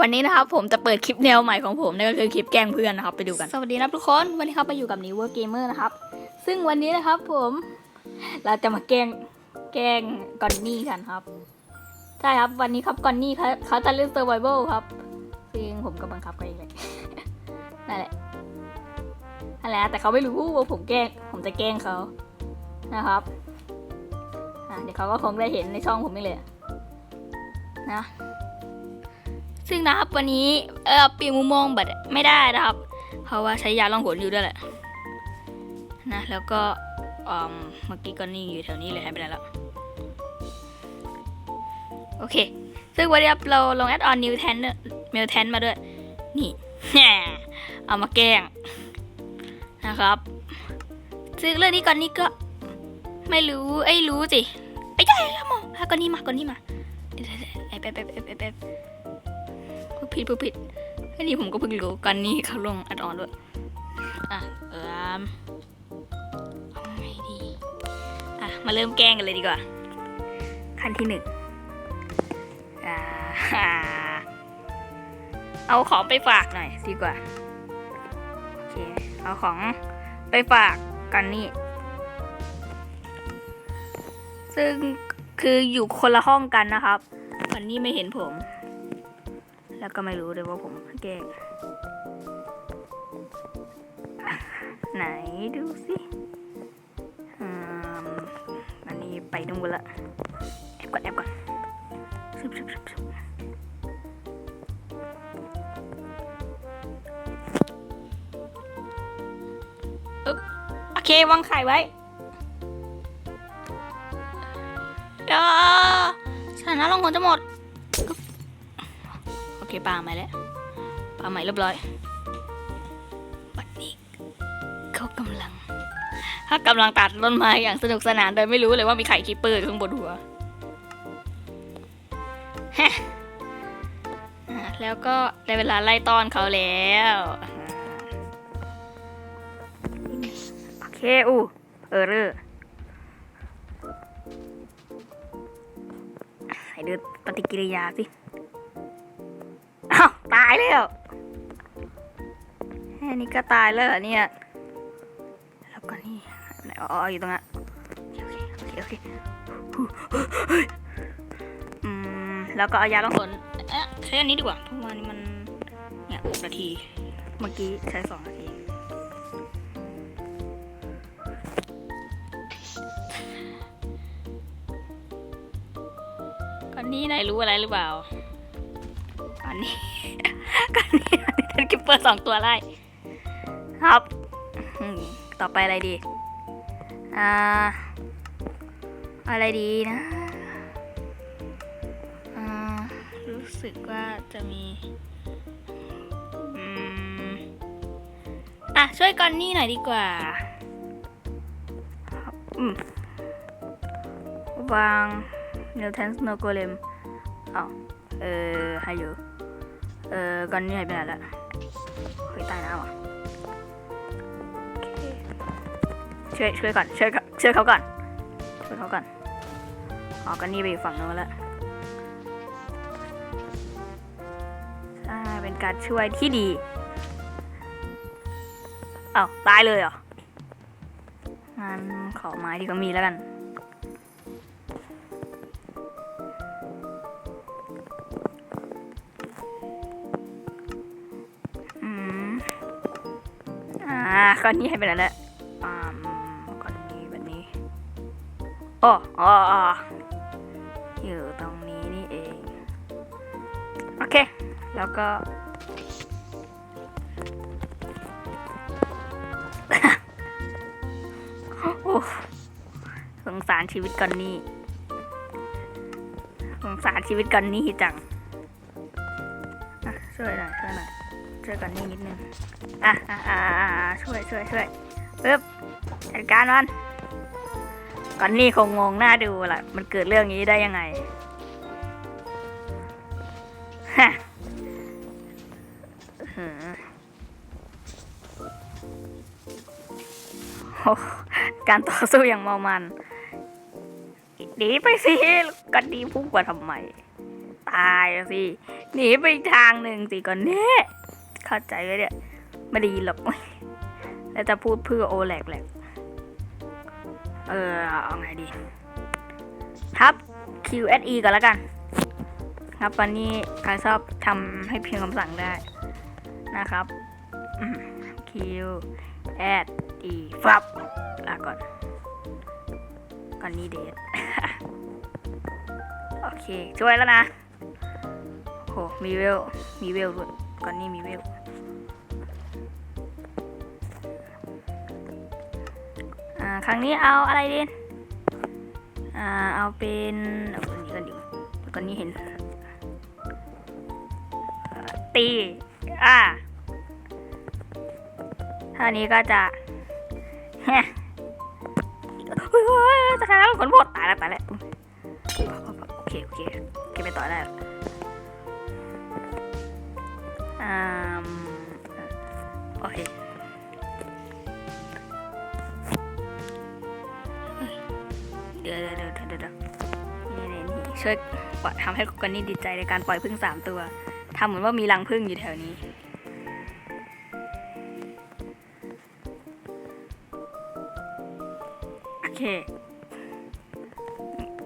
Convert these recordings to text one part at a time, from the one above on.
วันนี้นะครับผมจะเปิดคลิปแนวใหม่ของผมนั่นก็คือคลิปแกล้งเพื่อนนะครับไปดูกัน สวัสดีนะทุกคนวันนี้ครับมาอยู่กับนิวเวอร์เกมเมอร์นะครับ ซึ่งวันนี้นะครับผมเราจะมาแกล้งแกล้งกอนนี่กันครับใช่ครับวันนี้ครับกอนนี่เขาเขาจะเล่นเซอร์ไวเบิลครับซึ่งผมก็บังคับเขาเองเลยนั่นแหละนั่นแหละแต่เขาไม่รู้ว่าผมแกล้งผมจะแกล้งเขานะครับเดี๋ยวเขาก็คงได้เห็นในช่องผมนี่เลยนะ ซึ่งนะครับวันนี้เออเปลี่ยนมุมมองบัตรไม่ได้นะครับ เพราะว่าใช้ยาล่องหนอยู่ด้วยแหละนะแล้วก็เมื่อกี้ก็นี่อยู่แถวนี้เลยหายไปไหนแล้วโอเค ซึ่งวันนี้เราลงแอดออนนิวแทนเมลแทนมาด้วย นี่แหมเอามาแกล้งนะครับ ซึ่งเรื่องนี้ก่อนนี้ก็ไม่รู้ไอ้รู้สิไอ้ยายมองก่อนนี้มาก่อนนี้มาไอ้แป๊บแป๊บแป๊บแป๊บแป๊บ ผิดพูดผิดแค่นี้ผมก็เพิ่งรู้กันนี่เขาลงอัดออนด้วยอะเออไงดีอะมาเริ่มแกล้งกันเลยดีกว่าขั้นที่หนึ่งอ่าฮ่าเอาของไปฝากหน่อยดีกว่าโอเคเอาของไปฝากกันนี่ ซึ่งคืออยู่คนละห้องกันนะครับ วันนี้ไม่เห็นผม แล้วก็ไม่รู้เลยว่าผมแกล้งไหนดูสิอันนี้ไปดูนละแอบก่อนแอบก่อนซึบซึบซึบซึบอึ๊บโอเควางไข่ไว้เดี๋ยวสถานะลงหนจะหมด เคปลาใหม่แล้วปลาใหม่เรียบร้อยวันนี้เขากำลัง ถ้ากำลังตัดต้นไม้อย่างสนุกสนานโดยไม่รู้เลยว่ามีไข่คีปเปอร์ข้างบนหัวฮะอ่าแล้วก็ได้เวลาไล่ต้อนเขาแล้วโอเคอูเออเรอให้ดูปฏิกิริยาสิาวตายแล้วแค่นี้ก็ตายแล้วเหรอเนี่ย แล้วก็นี่อ๋ออยู่ตรงนั้นโอเคโอเคอืมแล้วก็เอายาลองผลเอ๊ะใช้อันนี้ดีกว่าเพราะว่านี่มันเนี่ยหกนาที เมื่อกี้ใช้สองนาทีก่อนนี้นายรู้อะไรหรือเปล่า อันนี้ กันนี้เป็นกิปเปอร์สองตัวไล่ครับ ต่อไปอะไรดี อ่า อะไรดีนะรู้สึกว่าจะมีอะ ช่วยกอนนี่หน่อยดีกว่าครับอืมวางเนลเทนสโนโกเลมอ้าวเออให้อยู่ เออก่อนนี้หายไปไหนละเฮ้ยตายแล้วอะเคช่วยช่วยก่อนช่วยเขาช่วยเขาก่อนช่วยเขาก่อนอ๋อกันนี่ไปอยู่ฝั่งโน้นแล้วใช่เป็นการช่วยที่ดีเอ้าตายเลยเหรองั้นขอไม้ที่เขามีแล้วกัน อ่าก้อนนี้ให้ไปแล้วแหละอ่าก้อนนี้แบบนี้อ๋ออ๋ออ๋ออยู่ตรงนี้นี่เอง โอเค แล้วก็สงสารชีวิตก่อนนี้สงสารชีวิตก่อนนี้จัง ช่วยกันนี่นิดนึงอะอะอะอะช่วยช่วยช่วยปึ๊บจัดการมันก่อนนี่คงงงหน้าดูแหละมันเกิดเรื่องนี้ได้ยังไงฮะอื้อหือโอ้การต่อสู้อย่างเมามันหนีไปสิกันดีพุ่งกว่าทำไม ตายสิหนีไปทางหนึ่งสิก่อนเน่ เข้าใจไว้เนี่ยไม่ด้ยินหรอกแล้วจะพูดเพื่อโอแหลกแหลกเออเอาไงดีทับ QSE ก่อนแล้วกัน ครับวันนี้ใครชอบทำให้เพียงคำสั่งได้นะครับ Q S E ฟับลาก่อนก่อนนี้เดทโอเค ช่วยแล้วนะโหมีเวล มีเวลด้วยก่อนนี้มีเวล ครั้งนี้เอาอะไรดีอ่าเอาเป็นเอนกันดีก่อนนี้เห็น ตี อ่าท่านี้ก็จะเฮ้ยเฮ้ยจะขนาดขนพดตายแล้วตายแล้วโอเคโอเคโอเคไปต่อได้แล้วอ่าโอเค ช่วยทำให้กันนี่ดีใจในการปล่อยพึ่งสามตัวทำเหมือนว่ามีรังพึ่งอยู่แถวนี้ โอเค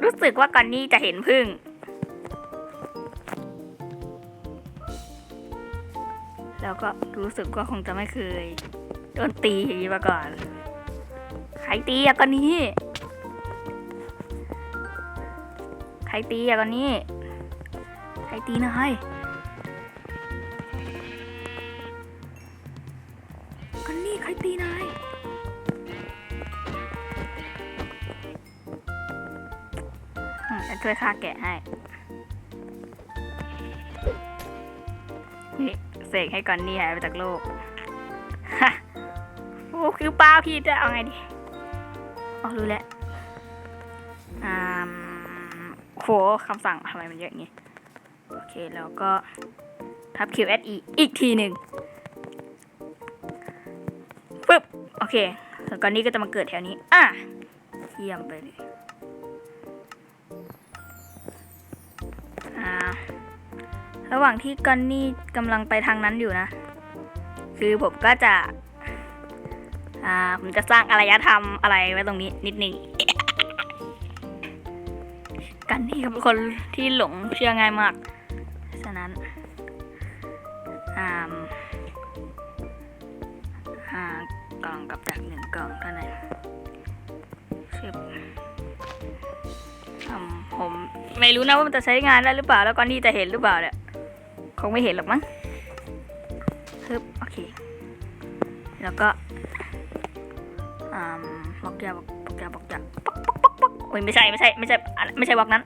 รู้สึกว่ากอนนี้จะเห็นพึ่ง แล้วก็รู้สึกว่าคงจะไม่เคยโดนตีอย่างนี้มาก่อน ใครตีอะกอนนี้ รตีอะก่อนนี้ใครตีนายก่อนนี้ใครตีนายอืมจะช่วยฆ่าแกะให้นี่เสกให้ก่อนนี่หายไปจากโลกฮะโอ้คือป้าพี่จะเอาไงดีอ๋อรู้แล้ว โหคำสั่งทำไมมันเยอะอย่างงี้ โอเค แล้วก็ทับ QSE อีกทีหนึ่งปึ๊บ โอเคแล้วก่อนนี้ก็จะมาเกิดแถวนี้ อะเยี่ยมไปเลยอ่าระหว่างที่กอนนี่กำลังไปทางนั้นอยู่นะ คือผมก็จะ อ่า ผมจะสร้างอารยธรรมอะไรไว้ตรงนี้นิดนึง กันนี่เป็นคนที่หลงเชื่อง่ายมาก ฉะนั้นอ่าอ่ากล่องกับดักหนึ่งกล่องเท่านั้นชึบผมไม่รู้นะว่ามันจะใช้งานได้หรือเปล่า แล้วก็นี่จะเห็นหรือเปล่าเนี่ยคงไม่เห็นหรอกมั้งฮึบโอเค แล้วก็อ่าบอกยาบอกบอกยาบอกยาป๊อกปอกปอกป๊อกโอ้ยไม่ใช่ไม่ใช่ไม่ใช่ ไม่ใช่บอกนั้น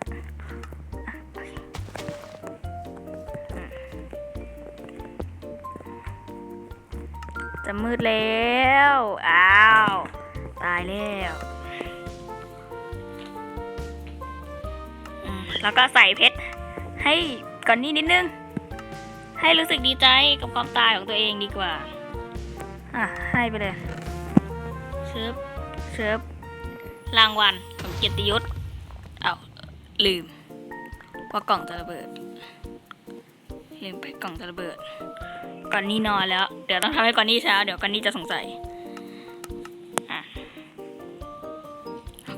จะมืดแล้ว อ้าว ตายแล้วแล้วก็ใส่เพชรให้ก่อนนี้นิดนึง ให้รู้สึกดีใจกับความตายของตัวเองดีกว่า อะ ให้ไปเลยเชิบเชิบรางวัลของเกียรติยศ ลืมว่ากล่องจะระเบิด ลืมไปกล่องจะระเบิด ก่อนนี้นอนแล้ว เดี๋ยวต้องทำให้ก่อนนี้เช้า เดี๋ยวก่อนนี้จะสงสัย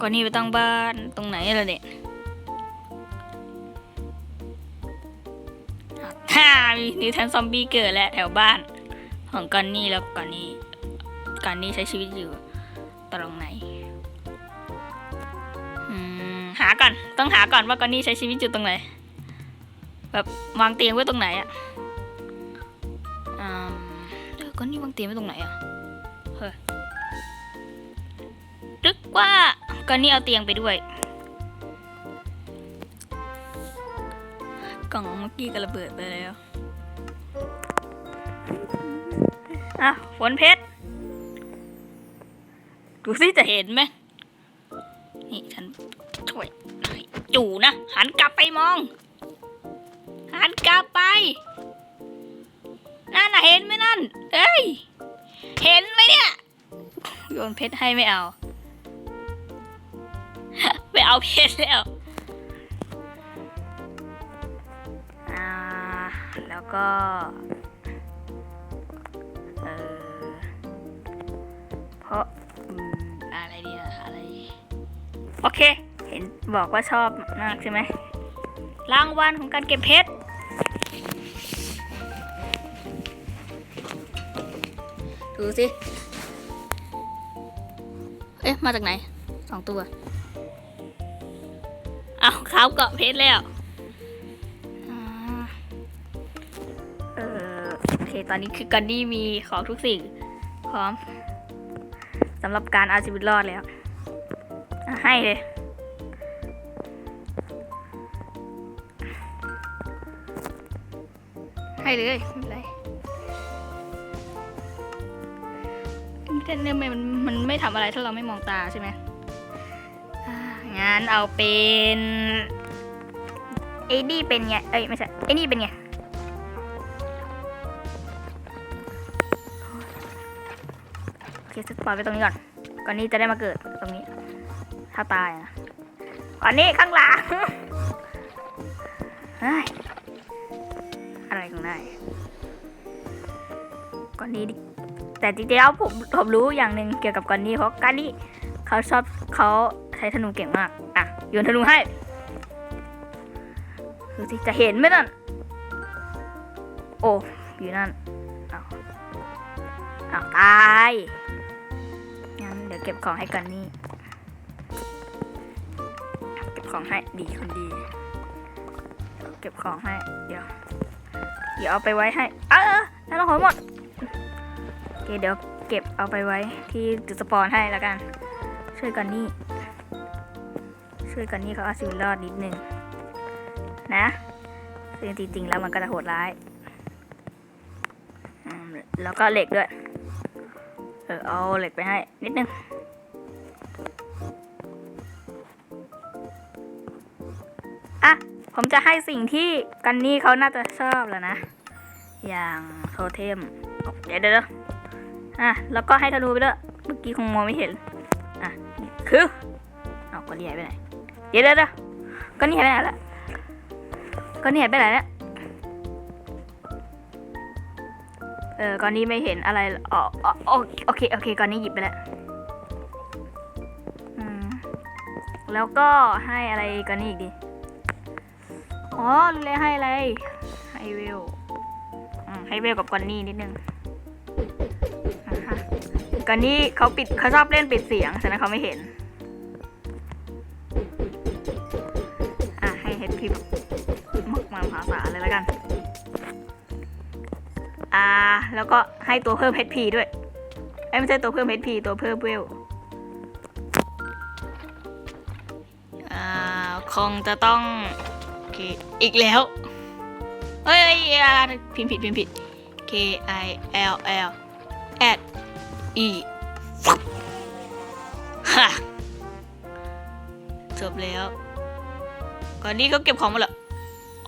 ก่อนนี้ไปตั้งบ้านตรงไหนล่ะเนี่ยฮ่ามีนิทานซอมบี้เกิดแล้วแถวบ้าน ของกอนนี่แล้วกอนนี่กอนนี่ใช้ชีวิตอยู่ตรงไหน หาก่อน ต้องหาก่อนว่ากอนนี่ใช้ชีวิตอยู่ตรงไหน แบบวางเตียงไว้ตรงไหนอะอืมเออกอนนี่วางเตียงไว้ตรงไหนอะเฮ้ยนึกว่ากอนนี่เอาเตียงไปด้วย กล่องเมื่อกี้ก็ระเบิดไปแล้วอะฝนเพชรดูสิจะเห็นไหมนี่ฉันช่วยให้ จู่นะ หันกลับไปมอง หันกลับไป นั่นน่ะเห็นไหมนั่น เอ้ย เห็นไหมเนี่ย โยนเพชรให้ไม่เอาไม่เอาเพชรแล้วอ่าแล้วก็ เออเพราะอืมอะไรดีอะอะไร โอเค เห็นบอกว่าชอบมากใช่ไหมรางวัลของการเก็บเพชรดูสิ เอ๊ะ มาจากไหนสองตัว เอาเขาเกาะเพชรแล้วอเออโอเค ตอนนี้คือกันดี้มีของทุกสิ่ง พร้อมสำหรับการเอาชีวิตรอดแล้ว ให้เลย เลยไม่เป็นไรแต่เนี่ยมันมันไม่ทำอะไรถ้าเราไม่มองตาใช่ไหมงั้นเอาเป็นไอ้นี่เป็นไงเอ้ยไม่ใช่ไอ้นี่เป็นไงโอเคสปอยไปตรงนี้ก่อน ก่อนนี้จะได้มาเกิดตรงนี้ ถ้าตายนะก่อนนี้ข้างหลังเฮ้ย ของนก่อนนี้แต่จริงๆแล้วผมผมรู้อย่างหนึ่งเกี่ยวกับก่อนนี้เพราะการนี้เขาชอบเขาใช้ธนูเก่งมากอะโยนธนูให้ดูสิจะเห็นไหมนั่นโอ้อยู่นั่นเอาเอาตายงั้นเดี๋ยวเก็บของให้กันนี่เก็บของให้ดีคนดี เก็บของให้เดี๋ยว เดี๋ยวเอาไปไว้ให้ เออแล้วเราขอหมดโอเคเดี๋ยวเก็บเอาไปไว้ที่จุดสปอนให้แล้วกัน ช่วยกันนี่ ช่วยกันนี่เขาเอาชีวิตรอดนิดนึงนะซึ่งจริงๆแล้วมันก็จะโหดร้าย แล้วก็เหล็กด้วย เออเอาเหล็กไปให้นิดนึง ผมจะให้สิ่งที่กันนี่เขาน่าจะชอบแล้วนะ อย่างโทเทมเดี๋ยวเดี๋ยวอะ แล้วก็ให้ธนูไปด้วยเมื่อกี้คงมองไม่เห็น อะ คือเอาก้อนนี้หายไปไหน เดี๋ยวเดี๋ยวก้อนนี้หายไปไหนละก้อนนี้หายไปไหนละเออก้อนนี้ไม่เห็นอะไรอ๋ออ๋อโอเค โอเคก้อนนี้หยิบไปแล้วอืมแล้วก็ให้อะไรก้อนนี้อีกดี อ๋อรู้เลยให้อะไรให้เวลอืมให้เวลกับกอนนี้นิดนึงกอนนี้เขาปิดเขาชอบเล่นปิดเสียงฉะนั้นเขาไม่เห็น อะให้เฮดพิมมากมามหาศาเลยแล้วกัน อ่า แล้วก็ให้ตัวเพิ่ม HP ด้วยเอ้ไม่ใช่ตัวเพิ่ม HP ตัวเพิ่มเวลอ่าคงจะต้อง เค อีกแล้วเอ้ยพิมพ์ผิดพิมพ์ผิด K I L L at E ฮะจบแล้ว ก่อนนี้เขาเก็บของมาแล้ว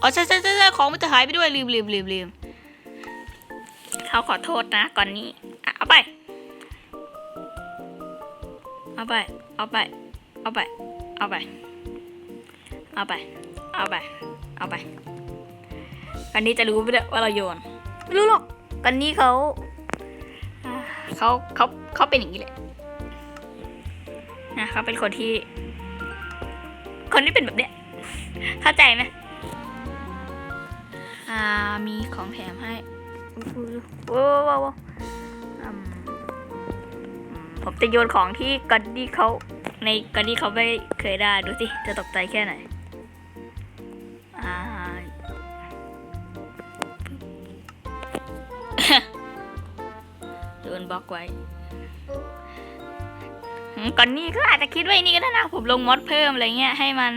อ๋อใช่ใช่ใช่ใช่ของมันจะหายไปด้วยลืมลืมลืมลืมเขาขอโทษนะ ก่อนนี้อะเอาไป เอาไป เอาไป เอาไป เอาไป เอาไป เอาไป เอาไปก่อนนี้จะรู้ไหมเนี่ยว่าเราโยน ไม่รู้หรอกก่อนนี้เขาเขาเขาเขาเป็นอย่างนี้แหละนะเขาเป็นคนที่ คนที่เป็นแบบเนี้ยเข้าใจไหมอ่ามีของแถมให้โอ้โหอืมอืมผมจะโยนของที่กันดี้เขาในกันดี้เขาไม่เคยได้ดูสิจะตกใจแค่ไหน ล็อกไว้ก่อนนี้ก็อาจจะคิดไว้นี่ก็ได้นะผมลงมอดเพิ่มอะไรเงี้ยให้มัน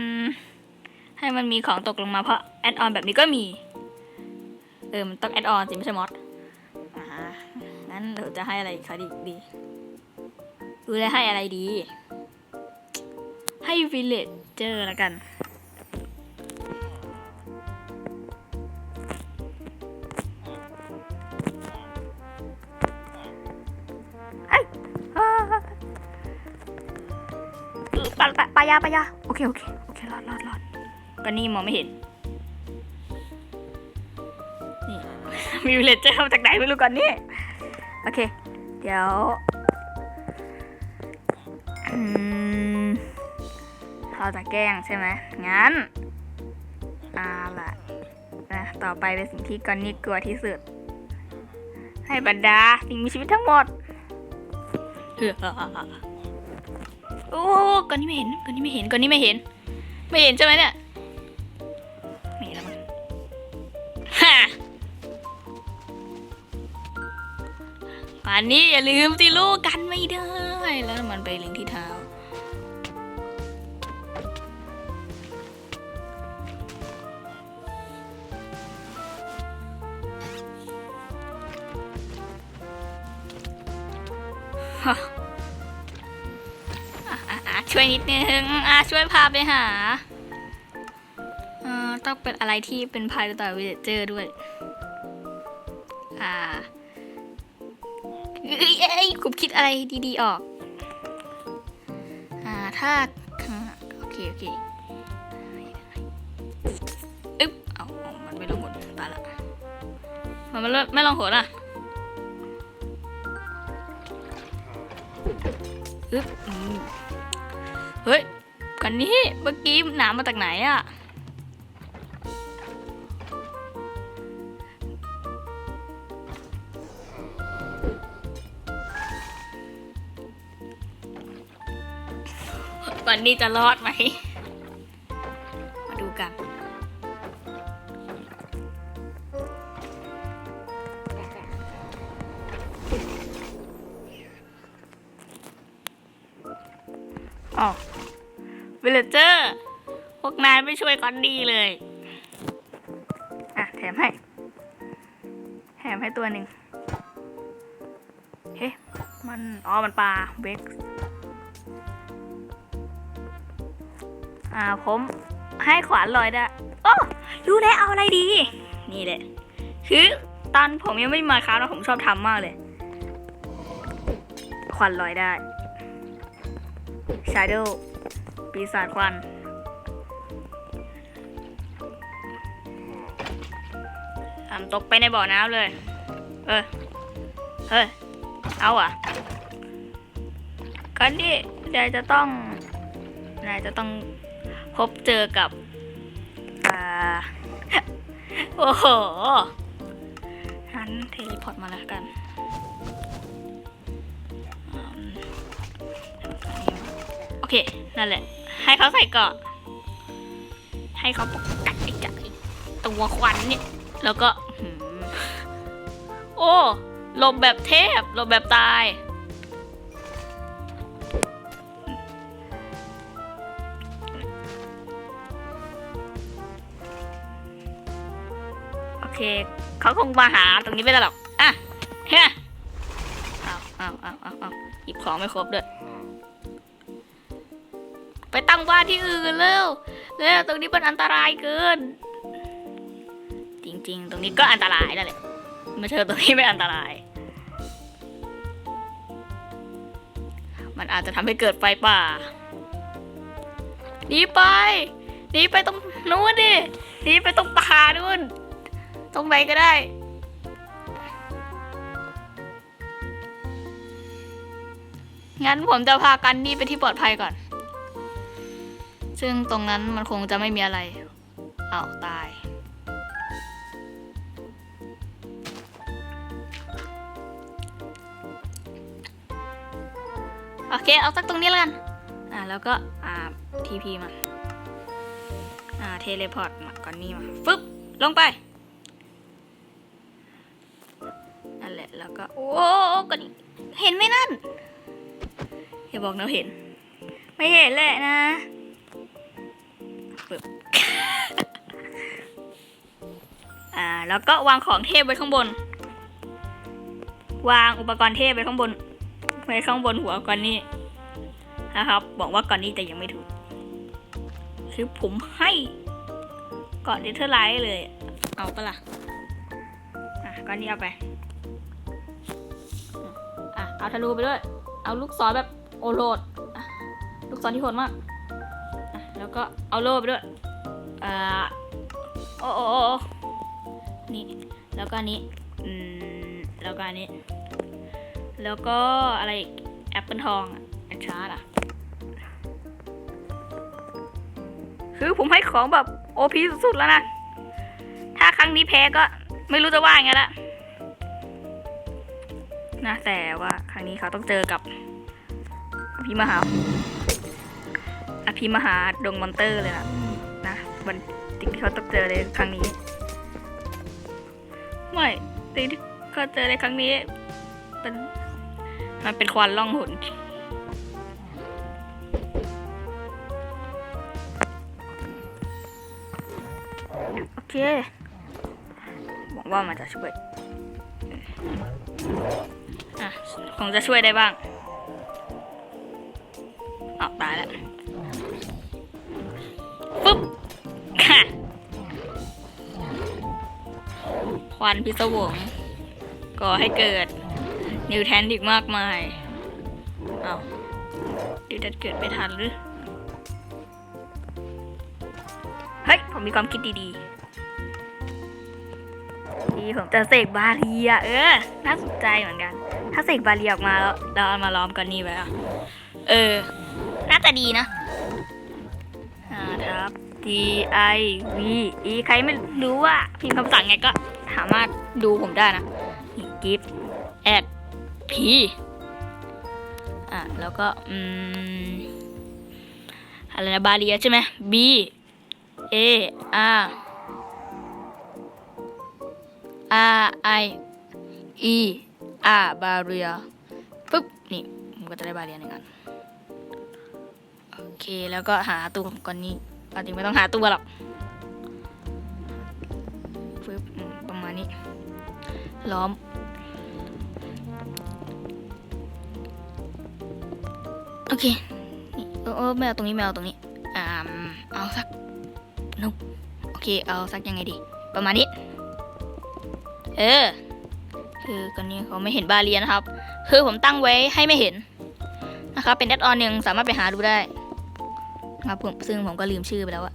ให้มันมีของตกลงมาเพราะแอดออนแบบนี้ก็มี เออมันต้องแอดออนสิไม่ใช่มอดอ่างั้นเดี๋ยวจะให้อะไรเขาดีดีดูแลให้อะไรดี ให้วิลเลจเจอร์ละกัน ปะปะยาปะยาโอเคโอเคโอเครอดรอดรอดก็นี่มองไม่เห็นนี่มีวิลเลจเจอร์มาจากไหนไม่รู้ก่อนนี่โอเค เดี๋ยวเราจะแกล้งใช่ไหมงั้นเอาล่ะนะต่อไปเป็นสิ่งที่กอนนี่กลัวที่สุด ให้บรรดาสิ่งมีชีวิตทั้งหมดเฮ้ออ กอนนี่ไม่เห็นกอนนี่ไม่เห็นกอนนี่ไม่เห็น ไม่เห็นใช่ไหมเนี่ยไม่เห็นแล้วมั้งฮ่าอันนี้อย่าลืมสิลูกกันไม่ได้ แล้วมันไปลิงที่เท้าอะอะอะ ช่วยนิดนึงอะช่วยพาไปหาเอ่อต้องเป็นอะไรที่เป็นพายต่อวิเจอร์ด้วย อ่าเอ้ยเอ้ยคุบคิดอะไรดีๆออก อ่าถ้าโอเคโอเคอึ๊บเอาเอามันไม่ลงหมดตายละมันไม่ลงไม่ลงหัวล่ะอึ๊บอืม กันนี้เมื่อกี้หนามมาจากไหนอะวันนี้จะรอดไหม มาดูกัน เลเจอร์ พวกนายไม่ช่วยกันดีเลย อะ แถมให้ แถมให้ตัวหนึ่งเฮ้มัน อ๋อ มันปลาเบกอ่า ผมให้ขวานลอยได้ โอ้รู้แล้วเอาอะไรดี นี่แหละ คือตอนผมยังไม่มาค้านะผมชอบทำมากเลยควันลอยได้ Shadow ปีศาจควันทำตกไปในบ่อน้ำเลย เออ เฮ้ย เอาอะก่อนที่นายจะต้อง นายจะต้องพบเจอกับ อ่า โอ้โหหันเทเลพอร์ตมาแล้วกันโอเค นั่นแหละ ให้เขาใส่เกาะ ให้เขาปกกัดไอ้จักรตัวควันเนี่ย แล้วก็ โอ้ลบแบบเทพลบแบบตาย โอเค เขาคงมาหาตรงนี้ไม่ได้หรอก อะเฮ้ยเอาเอาเอาเอาเอาหยิบของไม่ครบด้วย ไปตั้งบ้านที่อื่นเร็วเร็วตรงนี้มันอันตรายเกิน จริง ๆ ตรงนี้ก็อันตรายนั่นแหละไม่ใช่ตรงนี้ไม่อันตราย มันอาจจะทำให้เกิดไฟป่าหนีไปหนีไปตรงนู้นดิหนีไปตรงป่านู่นตรงไหนก็ได้งั้นผมจะพากันนี่ไปที่ปลอดภัยก่อน ซึ่งตรงนั้นมันคงจะไม่มีอะไรเอาตาย โอเค เอาสักตรงนี้แล้วกัน อ่าแล้วก็ อ่าทีพีมา อ่า เทเลพอร์ตมาก่อนนี่มา ฟึบลงไปนั่นแหละ แล้วก็ โอ้ก็นเห็นไหมนั่นอย่าบอกนะเห็น ไม่เห็นแหละนะ ปึ๊บอ่า แล้วก็วางของเทพไว้ข้างบน วางอุปกรณ์เทพไว้ข้างบน ไว้ข้างบนหัวก่อนนี่นะครับ บอกว่าก่อนนี้แต่ยังไม่ถูก คือผมให้ก่อนเดเทอร์ไลท์เลย เอาปะล่ะ อะก่อนนี้เอาไป อะ เอาธนูไปด้วย เอาลูกศรแบบโอโรดลูกศรที่โหดมาก แล้วก็เอาโล่ไปด้วยอ่าโอ้โอนี่ แล้วก็นี้อืมแล้วก็อันนี้ แล้วก็อะไรอีกแอปเปิลทองอะแอคชาร์ดอะคือผมให้ของแบบโอพีสุดๆแล้วนะ ถ้าครั้งนี้แพ้ก็ไม่รู้จะว่าไงละนะแต่ว่าครั้งนี้เขาต้องเจอกับอภิมหา อภิมหาดงมอนเตอร์เลยนะนะวันสิ่งที่เขาต้องเจอในครั้งนี้ ไม่สิ่งที่เขาเจอในครั้งนี้ เป็นมันเป็นควันล่องหนโอเคหวังว่ามันจะช่วยอะคงจะช่วยได้บ้างอาวตายแล้ว ควันพิศวงก่อให้เกิด นิวแทนอีกมากมาย เอาดิวแทนเกิดไม่ทันหรือ เฮ้ย ผมมีความคิดดีๆที่ผมจะเสกบาเรียเออ น่าสนใจเหมือนกัน ถ้าเสกบาเรียออกมาแล้วเราเอามาล้อมกันนี่ไว้อะเออ น่าจะดีนะอ่าครับ T I V E ใครไม่รู้ว่าพิมพ์คำสั่งไงก็ สามารถดูผมได้นะกิฟต์แอด P อะแล้วก็อืมอะไรนะบาเรียใช่ไหม B A R R I E R บาเรียปุ๊บนี่ผมก็จะได้บาเรียหนึ่งอันโอเคแล้วก็หาตัวก่อนนี้เอาจริงไม่ต้องหาตัวหรอก ล้อม โอเคเออเออไม่เอาตรงนี้ไม่เอาตรงนี้อ่าเอาสักนุกโอเค เอาสักยังไงดี ประมาณนี้ เออ คือก่อนนี้เขาไม่เห็นบาเรียนะครับ คือผมตั้งไว้ให้ไม่เห็นนะครับ เป็นแอดออนหนึ่งสามารถไปหาดูได้นะครับผมซึ่งผมก็ลืมชื่อไปแล้วอะ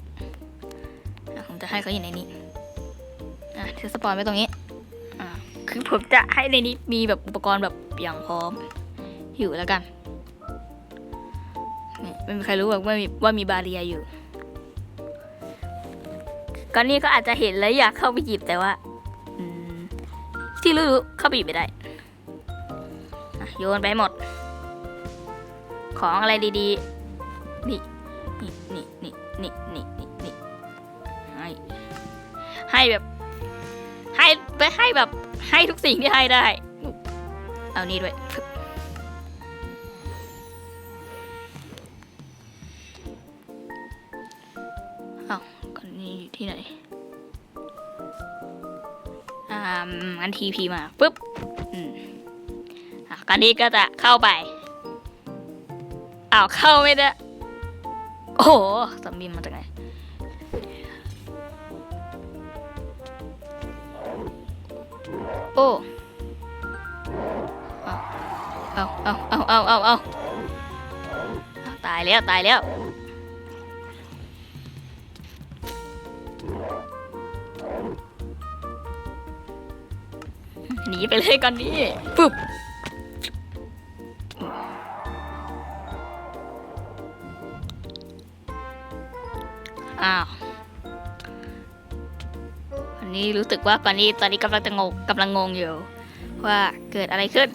ผมจะให้เขาอยู่ในนี้อะเทสปอนไว้ตรงนี้ ผมจะให้ในนี้มีแบบอุปกรณ์แบบอย่างพร้อมอยู่แล้วกันไม่มีใครรู้หรอกว่ามีว่ามีบาเรียอยู่ก่อนนี้ก็อาจจะเห็นแล้วอยากเข้าไปหยิบแต่ว่าที่รู้เข้าไปหยิบไม่ได้โยนไปให้หมด ของอะไรดีๆ นี่นี่นี่นี่นี่นี่นี่นี่ให้ให้แบบ ให้ไปให้แบบ ให้ทุกสิ่งที่ให้ได้ เอานี่ด้วย เอาก่อนนี้อยู่ที่ไหน อ่างั้นทีพีมาปุ๊บ อืมอะกันนี้ก็จะเข้าไปอ้าวเข้าไม่ได้ โอ้โหซอมบี้มาจากไหน โอ้เอาเอาเอาเอาเอาเอาตายแล้ว ตายแล้ว หนีไปเลยก่อนนี่ปุ๊บ สึกว่าปานนี้ตอนนี้กำลังจะงงกำลังงงอยู่ ว่าเกิดอะไรขึ้น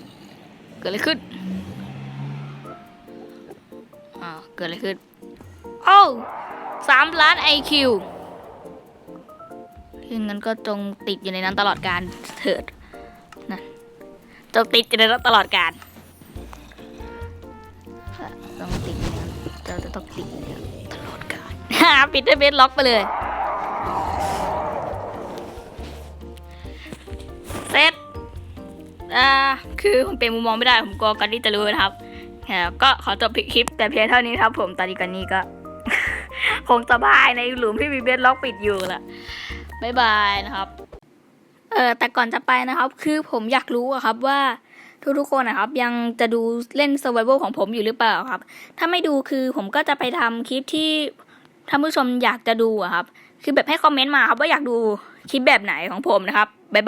เกิดอะไรขึ้นอ้าเกิดอะไรขึ้นโอ้าวสามล้านไอคิวงั้นก็จงติดอยู่ในนั้นตลอดการเถิดนะจงติดอยู่ในนั้นตลอดการต้องติดอยู่ในนั้นเราจะต้องติดอยู่ตลอดการปิดด้วยเบสล็อกไปเลย อ่าคือผมเป็นมุมมองไม่ได้ผมกลัวกันที่จะรู้นะครับแล้วก็ขอจบคลิปแต่เพียงเท่านี้ครับ ผมตอนนี้กันนี้ก็คงสบายในหลุมที่มีเบสล็อกปิดอยู่ละบ๊ายบายนะครับ เออแต่ก่อนจะไปนะครับ คือผมอยากรู้อะครับว่าทุกๆคนนะครับยังจะดูเล่น Survival ของผมอยู่หรือเปล่าครับ ถ้าไม่ดูคือผมก็จะไปทำคลิปที่ท่านผู้ชมอยากจะดูอะครับ คือแบบให้คอมเมนต์มาครับว่าอยากดูคลิปแบบไหนของผมนะครับบ๊ายบาย